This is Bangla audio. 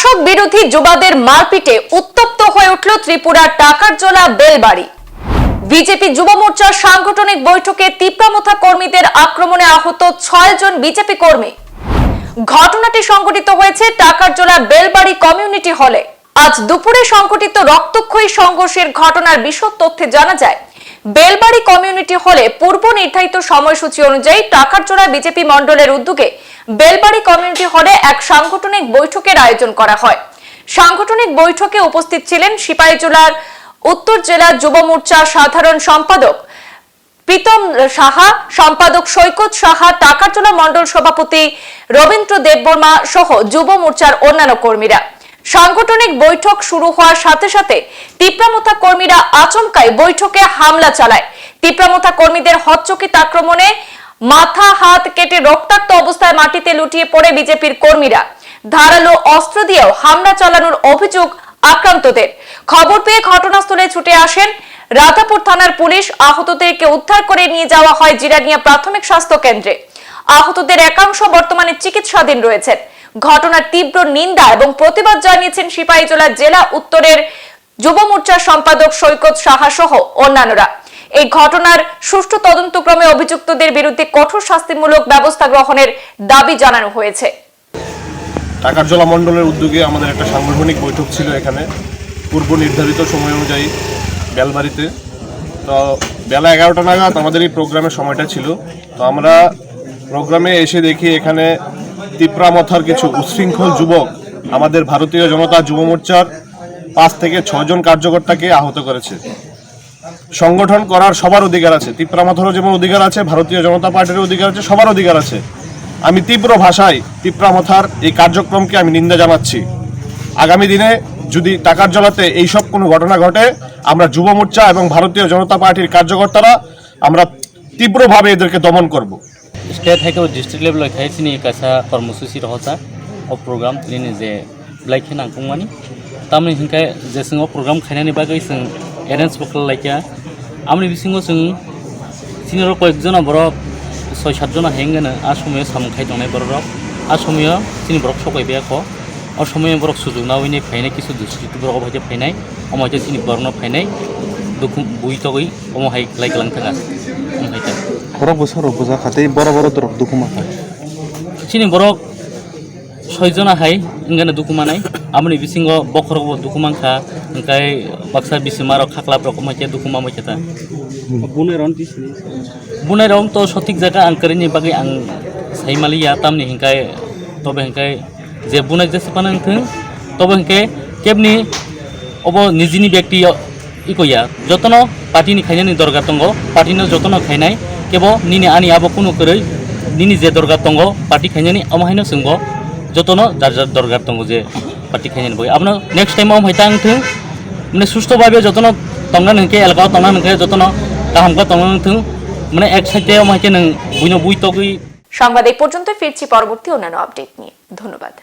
শাসক বিরোধী যুবাদের মারপিটে উত্তপ্ত হয়ে উঠল ত্রিপুরার টাকারজলা বেলবাড়ি। বিজেপি যুব মোর্চার সাংগঠনিক বৈঠকে তিপ্রামথা কর্মীদের আক্রমণে আহত ছয় জন বিজেপি কর্মী। ঘটনাটি সংঘটিত হয়েছে টাকারজোলা বেলবাড়ি কমিউনিটি হলে। আজ দুপুরে সংঘটিত রক্তক্ষয়ী সংঘর্ষের ঘটনার বিশদ তথ্যে জানা যায় বেলবাড়ি কমিউনিটি হলে পূর্ব নির্ধারিত সময়সূচি অনুযায়ী টাকারজোড়া বিজেপি মণ্ডলের উদ্যোগে বেলবাড়ি কমিউনিটি হলে এক সাংগঠনিক বৈঠকের আয়োজন করা হয়। সাংগঠনিক বৈঠকে উপস্থিত ছিলেন সিপাহীজলার উত্তর জেলা যুব মোর্চা সাধারণ সম্পাদক প্রীতম সাহা, সম্পাদক সৈকত সাহা টাকারচলা মণ্ডল সভাপতি রবীন্দ্র দেববর্মা সহ যুব মোর্চার অন্যান্য কর্মীরা। সাংগঠনিক বৈঠক শুরু হওয়ার সাথে সাথে তিপ্রামথা কর্মীরা আচমকায় বৈঠকে হামলা চালায়। তিপ্রামথা কর্মীদের হচ্চকিত আক্রমণে মাথা হাত কেটে রক্তাক্ত অবস্থায় মাটিতে লুটিয়ে পড়ে বিজেপির কর্মীরা। ধারালো অস্ত্র দিয়েও হামলা চালানোর অভিযোগ আক্রান্তদের। খবর পেয়ে ঘটনাস্থলে ছুটে আসেন রাধাপুর থানার পুলিশ। আহতদেরকে উদ্ধার করে নিয়ে যাওয়া হয় জিরানিয়া প্রাথমিক স্বাস্থ্য কেন্দ্রে। আহতদের একাংশ বর্তমানে চিকিৎসাধীন রয়েছেন। ঘটনার তীব্র নিন্দা এবং প্রতিবাদ জানিয়েছেন সিপাহীজলা জেলা উত্তরের যুব মোর্চার সম্পাদক সৈকত সাহা সহ অন্যান্যরা। এই ঘটনার সুষ্ঠু তদন্তক্রমে অভিযুক্তদের বিরুদ্ধে কঠোর শাস্তিমূলক ব্যবস্থা গ্রহণের দাবি জানানো হয়েছে। টাকারজলা মণ্ডলের উদ্যোগে আমাদের একটা সাংগঠনিক বৈঠক ছিল এখানে। পূর্ব নির্ধারিত সময় অনুযায়ী বেলবাড়িতে। তো বেলা এগারোটা নাগাদ আমাদের এই প্রোগ্রামের সময়টা ছিল। তো আমরা প্রোগ্রামে এসে দেখি এখানে তিপ্রামথার কিছু উচ্ছৃঙ্খল যুবক আমাদের ভারতীয় জনতা যুব মোর্চার পাঁচ থেকে ছজন কার্যকর্তাকে আহত করেছে। সংগঠন করার সবার অধিকার আছে। তিপ্রামথারও যেমন অধিকার আছে, ভারতীয় জনতা পার্টির অধিকার আছে, সবার অধিকার আছে। আমি তীব্র ভাষায় তিপ্রামথার এই কার্যক্রমকে আমি নিন্দা জানাচ্ছি। আগামী দিনে যদি টাকার জলাতে এইসব কোনো ঘটনা ঘটে, আমরা যুব মোর্চা এবং ভারতীয় জনতা পার্টির কার্যকর্তারা আমরা তীব্রভাবে এদেরকে দমন করব। स्टेट है कि डिस्ट्रिक्ट लेवल है सिनी कैसा कर्मसूची रहता और प्रोग्राम तिनि जे ब्लाइक है नांगौमानि तामनि हिंखाय जे सिङाव प्रोग्राम खायनायनि बागै जों एरेन्जबो खालामलायखाया आमनि बिसिङाव जों सिनियर कयेकजना बर' सय सातजना हेंगोनो आसामाव सामखाय दंनाय बर'राव आसामाव सिनि बरक सकायबाय आख असमिया बरक सुजुग नावैनि फायनाय किसु दुष्कृति बरक भाइजे फायनाय अमाइजे सिनि बरनो फायनाय दुखु बुइतगै अमहाय लाइगलां थाङा রবুজা রবুজা খাতে বড় বড় দরব দুকুমা খায় চিনি বড় ছয়জনা খাই ইংগানে দুকুমা নাই। আমনি বিসিং বখর দুকুমা খা ওখাই বাক্সা বিসিমার খাকলা রকম হইতে দুকুমা হইতে তা বুনে রং বুনে রং তো সঠিক জায়গা আং করে বাকি আং সাইমালি ইয়া তামনি হিংকাই তবে হিংকাই যে বুনে যে সেপান তবে হিংকাই কেবনি অব নিজিনি ব্যক্তি ইকইয়া যত্ন পার্টিনি খাইনানি দরকার দঙ্গ পার্টিনো যত্ন খাইনাই কেব নি আনি আবো কোনো করে নিনি যে দরকার তঙ্গ পার্টি খাইনি আমাহাইনো সঙ্গ যতন যার যার দরকার তঙ্গ যে পার্টি খাইনি বই। আপনার নেক্সট টাইম আমি হাইতা আংথিং মানে সুস্থভাবে যতন তংনা নাকি এলাকা তংনা নাকি যতন কাহামকা তংনা নথিং মানে এক সাইডে আমাকে বুঝনো বুঝতকি সংবাদ পর্যন্ত, ফিরছি পরবর্তী অন্যান্য আপডেট নিয়ে। ধন্যবাদ।